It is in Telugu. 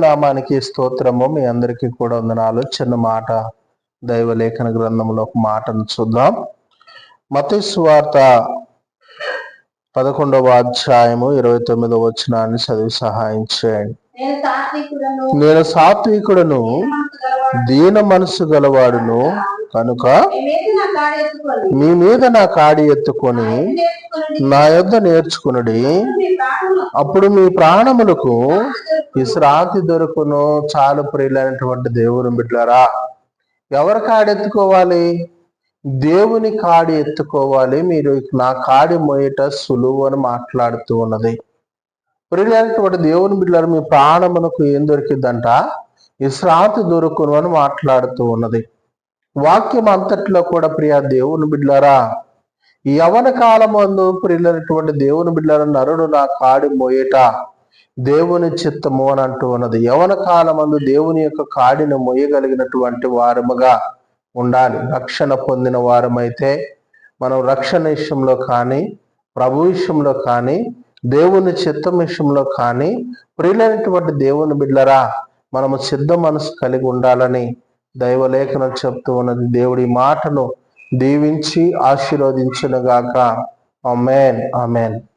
నామానికి స్తోత్రము. మీ అందరికీ కూడా వందనాలు. చిన్న మాట దైవ లేఖన గ్రంథంలో ఒక మాటను చూద్దాం. మతేసు వార్త పదకొండవ అధ్యాయము ఇరవై తొమ్మిదవ వచనాన్ని చదివి సహాయం చేయండి. నేను సాత్వికుడను. దీన మనసు గలవాడును. కనుక మీ మీద నా కాడి ఎత్తుకొని నా నేర్చుకుని యొద్ద నేర్చుకునుడి. ప్రాణములు అప్పుడు మీ ప్రాణములకు విశ్రాంతి దొరుకును. చాలు ప్రియులైనటువంటి దేవుని బిడ్డలారా. ఎవరి కాడి ఎత్తుకోవాలి? దేవుని కాడి ఎత్తుకోవాలి. మీరు నా కాడి మోయట సులువు అని మాట్లాడుతూ ఉన్నది. ప్రియులైనటువంటి దేవుని బిడ్డలారు మీ ప్రాణమునకు ఏం దొరికిందంట? విశ్రాంతి దొరుకును అని మాట్లాడుతూ ఉన్నది. వాక్యం అంతట్లో కూడా ప్రియ దేవుని బిడ్డలారా యవన కాలమందు ప్రియులైనటువంటి దేవుని బిడ్డలను నరుడు నా కాడి మోయట దేవుని చిత్తము అని అంటూ ఉన్నది. యవన కాలమందు దేవుని యొక్క కాడిని మోయగలిగినటువంటి వారముగా ఉండాలి. రక్షణ పొందిన వారమైతే మనం రక్షణ విషయంలో కానీ ప్రభు విషయంలో కానీ దేవుని చిత్తం విషయంలో కానీ ప్రియులైనటువంటి దేవుని బిడ్డలరా మనము సిద్ధ మనసు కలిగి ఉండాలని దైవలేఖనం చెప్తూ ఉన్నది. దేవుడి మాటను దీవించి ఆశీర్వదించునుగాక ఆమెన్. ఆమెన్.